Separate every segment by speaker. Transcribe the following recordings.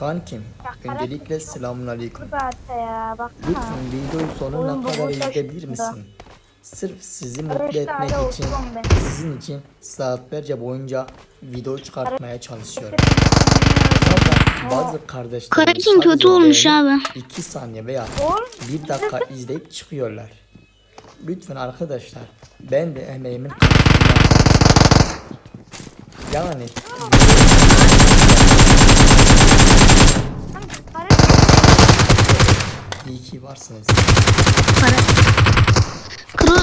Speaker 1: Kankim, öncelikle selamun aleyküm.
Speaker 2: Zaten ya baksana.
Speaker 1: Lütfen videoyu sonuna kadar izleyebilir misin? Sırf sizi mutlu etmek için, sizin için saatlerce boyunca video çıkartmaya çalışıyorum. Fakat bazı kardeşlerim
Speaker 3: kötü olmuş abi.
Speaker 1: 2 saniye veya
Speaker 2: Oğlum
Speaker 1: 1 dakika izleyip çıkıyorlar. Lütfen arkadaşlar ben de emeğimin yani iyi ki varsınız.
Speaker 3: Para. Kro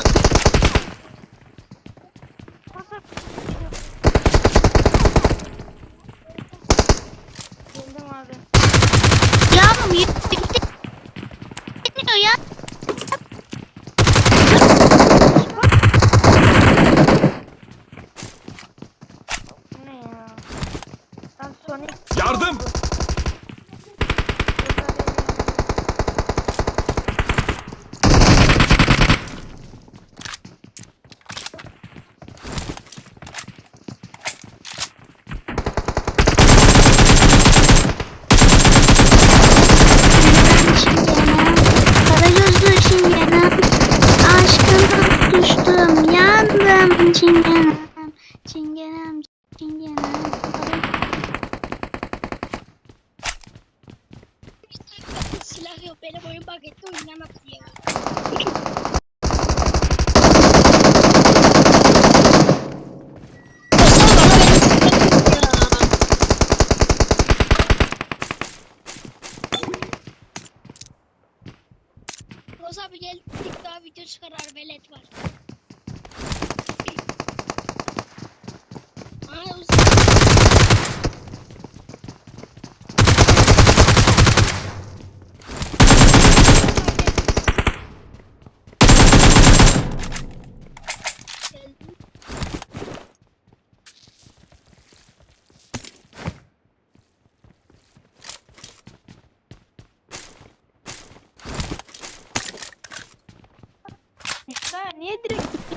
Speaker 2: Bildim abi.
Speaker 3: ya oğlum yetmiyor ya.
Speaker 2: Bu ne ya? Ben Sonic
Speaker 4: Yardım!
Speaker 3: Kara gözlü çingenem. Aşkına düştüm. Yandım çingenem. Çingenem. Çingenem.
Speaker 5: Silah yok benim oyun bug etti oynamaz diye. Roz abi gel daha video çıkar velet var.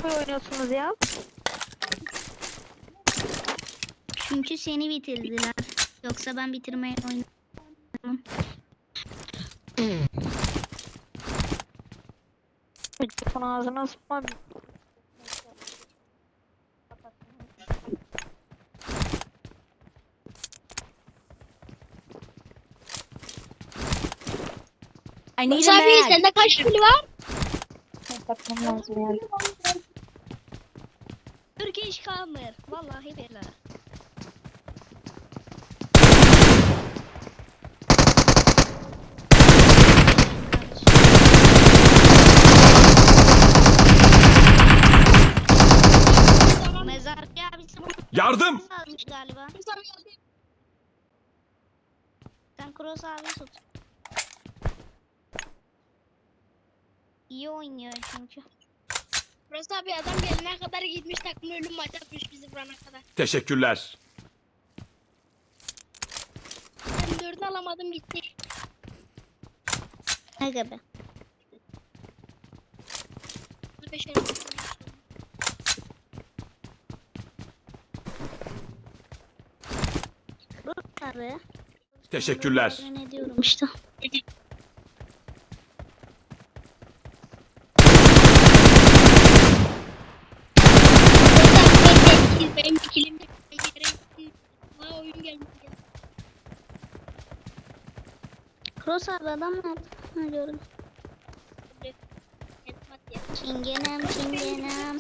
Speaker 2: Gibi oynuyorsunuz ya?
Speaker 3: Çünkü seni bitirdiler. Yoksa ben bitirmeye oynamam.
Speaker 2: Mikrofon ağzına sıkma.
Speaker 6: I need a
Speaker 5: abi
Speaker 6: mag.
Speaker 5: sende kaç pil var?
Speaker 2: Kapatmam lazım yani.
Speaker 5: Turkish Kamer. Vallahi billahi.
Speaker 4: Yardım!
Speaker 3: almış galiba. Sen Cross abi tut. İyi oynuyor çünkü.
Speaker 5: Roz abi adam gelene kadar gitmiş takım ölüm maç atmış bizi vurana kadar.
Speaker 4: Teşekkürler.
Speaker 5: Ben dördü alamadım gitti.
Speaker 3: Ne gibi?
Speaker 5: Beş elli.
Speaker 3: Cross abi.
Speaker 4: Teşekkürler.
Speaker 3: Ne diyorum işte.
Speaker 5: Benim ikilim Aa oyun gelmiş.
Speaker 3: Cross abi adam nerede?
Speaker 5: Etmat ya.
Speaker 3: Çingenem çingenem.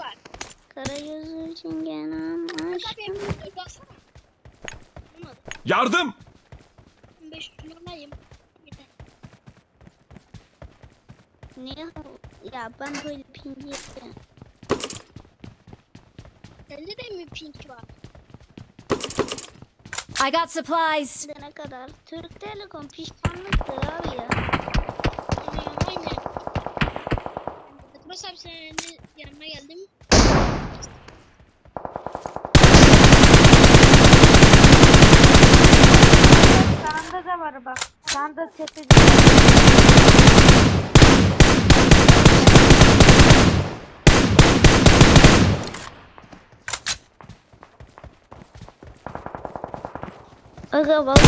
Speaker 3: Kara gözlü çingenem. Aşkım.
Speaker 4: Yardım!
Speaker 5: Ben 500 milyonayım. Yeter.
Speaker 3: Niye? Ya ben böyle pingi
Speaker 5: Sende de mi pink var?
Speaker 6: I got supplies.
Speaker 3: ne kadar? Türk Telekom pişmanlıktır abi ya.
Speaker 2: Aga vallahi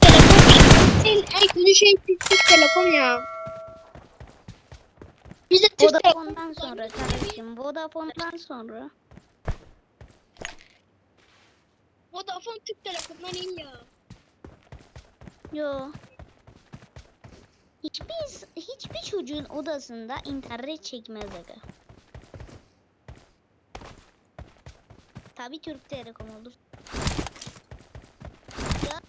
Speaker 2: Telefon
Speaker 3: değil. Her
Speaker 5: günü şey Türk telefon ya. Biz de Türk
Speaker 3: Vodafone'dan sonra kardeşim. Vodafone'dan sonra.
Speaker 5: Vodafone Türk telefonundan iyi ya.
Speaker 3: Yo. Hiçbir hiçbir çocuğun odasında internet çekmez aga. Tabi Türk Telekom olur. Ya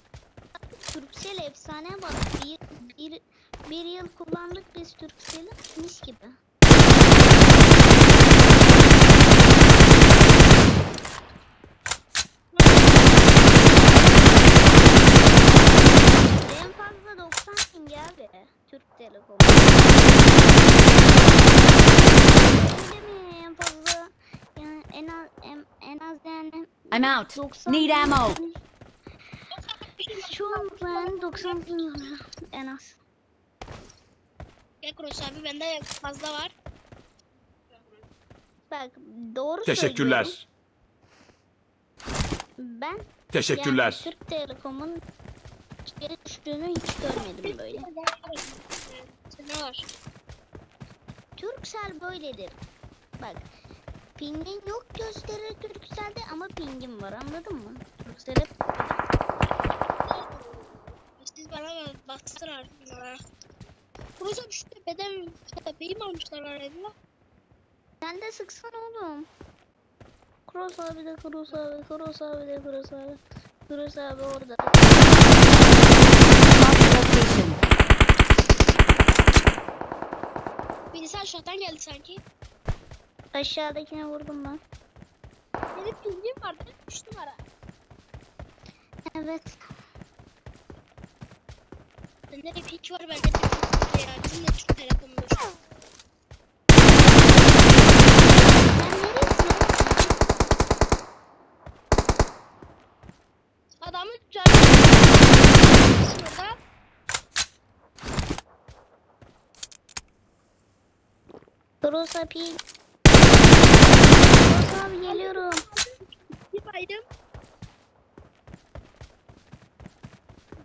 Speaker 3: Turkcell efsane bak. Bir, bir, bir yıl kullandık biz Turkcell'i mis gibi. En fazla 90 ping abi Türk Telekom. Öyle mi en fazla yani en az en, en az yani
Speaker 6: I'm out.
Speaker 3: 90
Speaker 6: Need ammo.
Speaker 3: Şu an yani 90 ping oluyor en az.
Speaker 5: Gel Kroos abi bende fazla var.
Speaker 3: Bak doğru söylüyorum.
Speaker 4: Teşekkürler.
Speaker 3: Ben
Speaker 4: Teşekkürler.
Speaker 3: yani Türk Telekom'un geri düştüğünü hiç görmedim böyle.
Speaker 5: Ne var?
Speaker 3: Turkcell böyledir. Bak pingin yok gösterir Turkcell'de ama pingin var anladın mı? Turkcell hep
Speaker 5: Siz bana bastır artık şu tepeden şu tepeyi mi almışlar arayla?
Speaker 3: Sen de sıksan oğlum. Cross abi de Cross abi, Cross abi de Cross abi. Cross abi orada.
Speaker 5: Birisi aşağıdan geldi sanki.
Speaker 3: Aşağıdakine vurdum ben.
Speaker 5: Benim pingim vardı. 3 numara.
Speaker 3: Evet.
Speaker 5: Bende de ping var bende de ping var ya. Bizim de Türk Telekom'dur. Adamı can... Burada.
Speaker 3: Cross abi. Cross abi geliyorum.
Speaker 5: Bir baydım.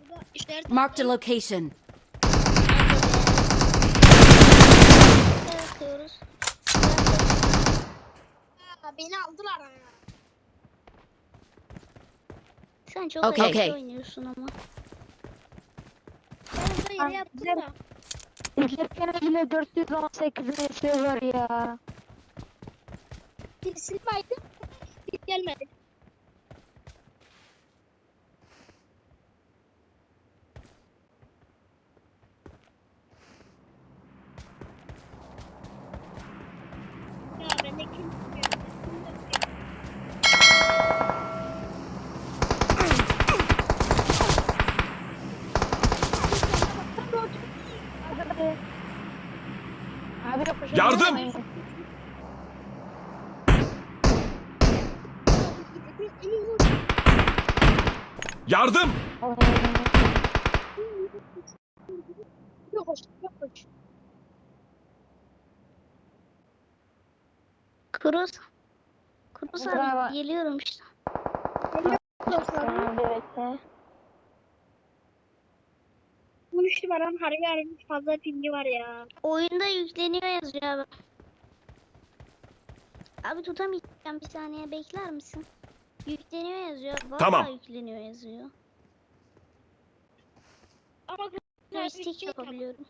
Speaker 5: Burada işler
Speaker 6: Marked a location.
Speaker 3: Bakıyoruz.
Speaker 5: Aa, beni aldılar. ha.
Speaker 3: Sen çok
Speaker 6: Okey.
Speaker 3: okay.
Speaker 6: Okey.
Speaker 3: oynuyorsun ama.
Speaker 5: Ben burada yere yattım da.
Speaker 2: İzlerken bile 418 MS var ya.
Speaker 5: Birisini baydım. Ya? Kim.
Speaker 4: Yardım! Yardım!
Speaker 5: Yok hoş, yok hoş.
Speaker 3: Cross
Speaker 2: Bravo.
Speaker 3: abi geliyorum işte.
Speaker 2: Abi bekle.
Speaker 5: Bu üç numaranın harbi harbi fazla pingi var ya.
Speaker 3: Oyunda yükleniyor yazıyor abi. Abi tutamayacağım bir saniye bekler misin? Yükleniyor yazıyor. Vallahi
Speaker 4: Tamam.
Speaker 3: yükleniyor yazıyor.
Speaker 5: Ama
Speaker 3: Joystick yapabiliyorum.